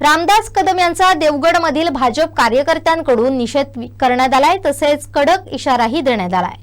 रामदास कदम यांचा देवगडमधील भाजप कार्यकर्त्यांकडून निषेध करण्यात आलाय तसेच कडक इशाराही देण्यात आलाय.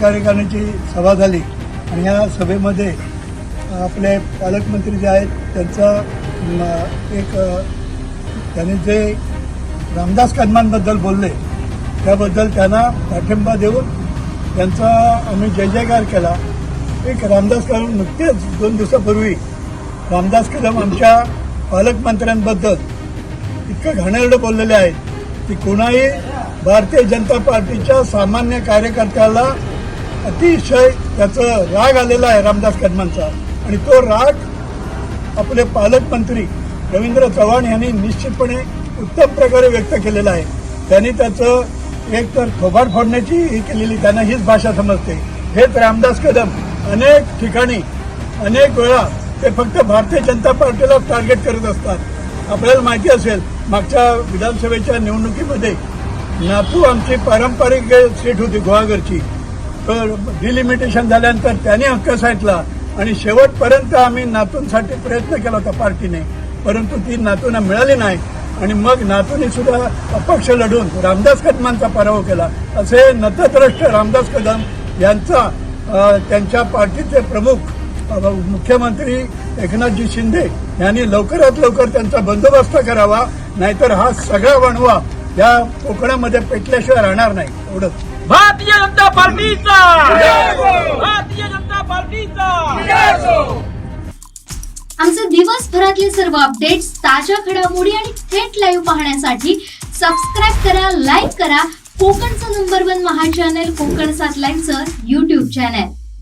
कार्यकारिणीची सभा झाली आणि या सभेमध्ये आपले पालकमंत्री जे आहेत त्यांचा एक त्यांनी जे रामदास कदमांबद्दल बोलले त्याबद्दल त्यांना पाठिंबा देऊन त्यांचा आम्ही जय जयकार केला. एक रामदास कदम नुकतेच दोन दिवसापूर्वी रामदास कदम आमच्या पालकमंत्र्यांबद्दल इतकं घाणेरडं बोललेले आहेत. की कुणाही भारतीय जनता पार्टीच्या सामान्य कार्यकर्त्याला अतिशय त्याचं राग आलेला आहे रामदास कदमांचा. आणि तो राग आपले पालकमंत्री रवींद्र चव्हाण यांनी निश्चितपणे उत्तम प्रकारे व्यक्त केलेला आहे. त्यांनी त्याचं एक तर थोबाड फोडण्याची ही केलेली त्यांना हीच भाषा समजते. हेच रामदास कदम अनेक ठिकाणी अनेक वेळा ते फक्त भारतीय जनता पार्टीला टार्गेट करत असतात. आपल्याला माहिती असेल मागच्या विधानसभेच्या निवडणुकीमध्ये नातू आमची पारंपरिक सीट होती गुहागरची. तर डिलिमिटेशन झाल्यानंतर त्यांनी हक्क साठला आणि शेवटपर्यंत आम्ही नातूंसाठी प्रयत्न केला होता पार्टीने परंतु ती नातूंना मिळाली नाही. आणि मग नातूंनी सुद्धा अपक्ष लढून रामदास कदमांचा पराभव केला. असे नतद्रष्ट रामदास कदम यांचा त्यांच्या पार्टीचे प्रमुख मुख्यमंत्री एकनाथजी शिंदे यांनी लवकरात लवकर त्यांचा बंदोबस्त करावा नाहीतर हा सगळा वणवा या कोकणामध्ये पेटल्याशिवाय राहणार नाही. एवढंच. भारतीय जनता पार्टीचा! भारतीय जनता पार्टीचा! आमचे दिवसभरातले सर्व अपडेट्स ताज्या घडामोडी आणि थेट लाईव्ह पाहण्यासाठी सबस्क्राईब करा लाईक करा. कोकणचं नंबर वन महा चॅनल कोकण सात लाईनचं युट्यूब चॅनल